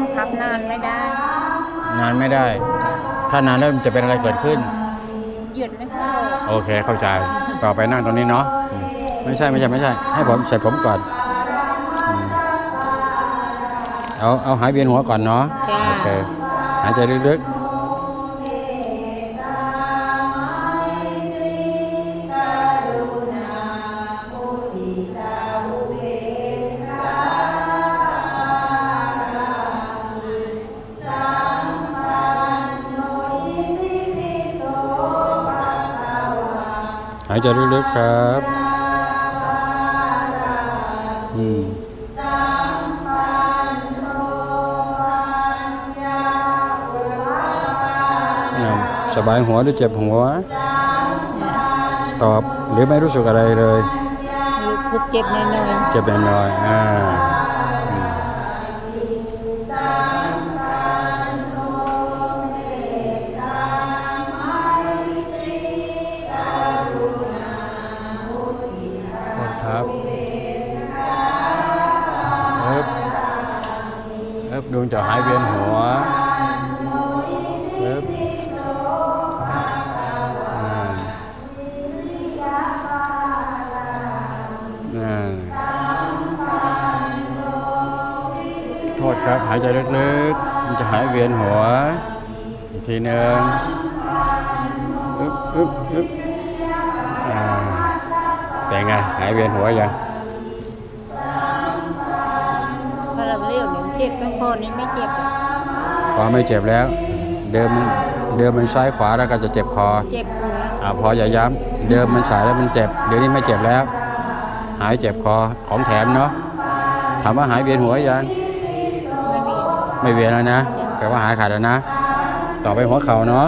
งคับนานไม่ได้ นานไม่ได้ ถ้านานแล้วมันจะเป็นอะไรเกิดขึ้น หยุดไม่เข้าโอเคเข้าใจ ต่อไปนั่งตรงนี้เนาะอืมไม่ใช่ไม่ใช่ไม่ใช่ ให้ผมใส่ผมก่อนอืมเอาเอาหายเวียนหัวก่อนเนาะ จ้า โอเค หายใจลึกๆ หายใจลึกๆครับอืมอ่าสบายหัวหรือเจ็บหัว ตอบหรือไม่รู้สึกอะไรเลยรู้สึกเจ็บหน่อยเจ็บน้อยๆอ่า คุณครับเอ๊บเอ๊บดวงจะหายเวียนหัวเไง หายเวียนหัวยังๆพอเราเลี้ยวเนี่ยมันเจ็บข้างคอนี่ไม่เจ็บอะคอไม่เจ็บแล้ว เดิมเดิมมันซ้ายขวาแล้วก็จะเจ็บคอเจ็บหัวอ่าพออย่าย้ำเดิมมันสายแล้วมันเจ็บ เดี๋ยวนี้ไม่เจ็บแล้ว หายเจ็บคอของแถมเนาะถามว่าหายเวียนหัวยังไม่มีไม่เวียนแล้วนะแปลว่าหายขาดแล้วนะ ต่อไปหัวเข่าเนาะ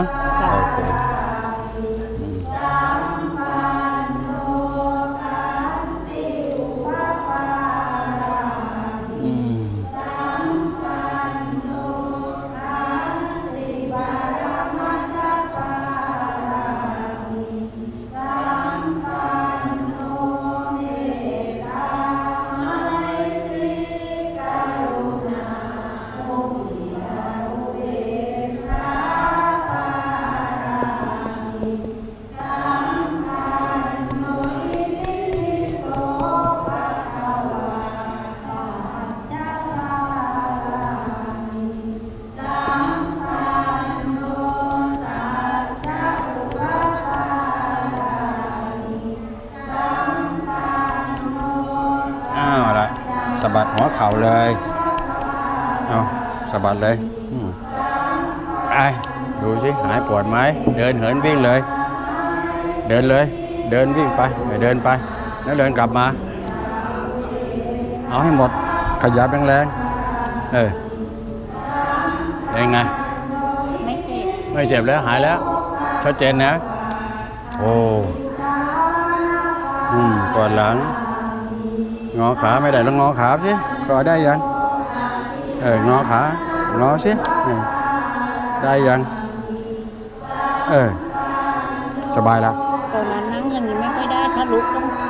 สะบัดหัวเข่าเลยเอาสะบัดเลยอืมไอดูสิหายปวดไหมเดินเหินวิ่งเลย เดินเลย เดินวิ่งไปเออเดินไป แล้วเดินกลับมา เอาให้หมดขยับแรงๆเออเป็นไงไม่เจ็บไม่เจ็บแล้วหายแล้วชัดเจนนะ โอ้อืมปวดหลัง งอขาไม่ได้แล้วงอขาสิกอได้ยังเอองอขางอสิเออได้ยังเออสบายแล้วตอนนั้นนั่งอย่างนี้ไม่ค่อยได้ถ้าลุกต้องขา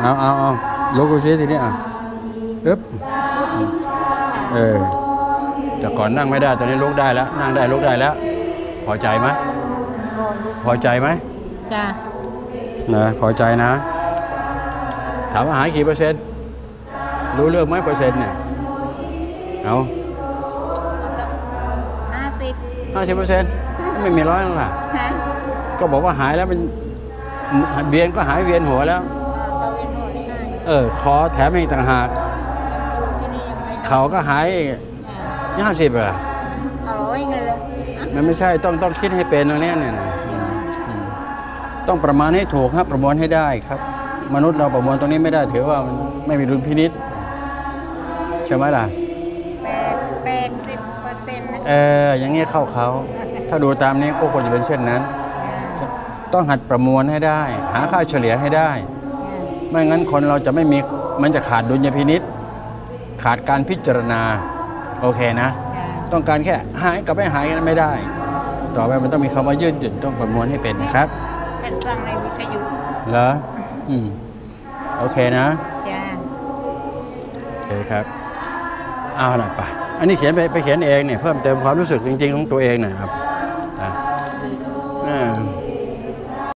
เอาเอาเอาลุกดูสิทีนี้อะอึ๊บเออแต่ก่อนนั่งไม่ได้ตอนนี้ลุกได้แล้ว นั่งได้ลุกได้แล้ว พอใจไหมก่อนลุกพอใจไหมจ้านะพอใจนะ ถามว่าหายกี่เปอร์เซ็นต์ รู้เรื่องไหมเปอร์เซ็นต์เนี่ย เอาห้าสิบห้าสิบเปอร์เซ็นต์ไม่มีร้อยแล้วล่ะฮะก็บอกว่าหายแล้วมันเวียนก็หายเวียนหัวแล้วตะเวนหัวนี่ให้เออคอแถมอีกต่างหากอยู่ที่นี่ยังไม่ได้เขาก็หายยี่ห้าสิบอะอร่อยเงินเลยมันไม่ใช่ต้องต้องคิดให้เป็นตรงเนี้ยเนี่ยนะอืมต้องประมาณให้ถูกครับประมวลให้ได้ครับ มนุษย์เราประมวลตรงนี้ไม่ได้ถือว่ามันไม่มีดุลพินิษใช่ไหมล่ะแปดแปดสิบเปอร์เซ็นต์นะเอออย่างเงี้ยเข้าเขา ถ้าดูตามนี้ก็ควรจะเป็นเช่นนั้น ต้องหัดประมวลให้ได้ หาค่าเฉลี่ยให้ได้ ไม่งั้นคนเราจะไม่มีมันจะขาดดุลยพินิษขาดการพิจารณาโอเคนะ ต้องการแค่หายกับไม่หายกันไม่ได้ ต่อไปมันต้องมีคำว่ายืดหยุ่นต้องประมวลให้เป็นนะครับท่านฟังในวิทยุเหรอ อืมโอเคนะจ้าโอเคครับเอาล่ะไปจอันนี้เขียนไปไปเขียนเองเนี่ยเพิ่มเติมความรู้สึกจริง ๆ ของตัวเองหน่อยครับ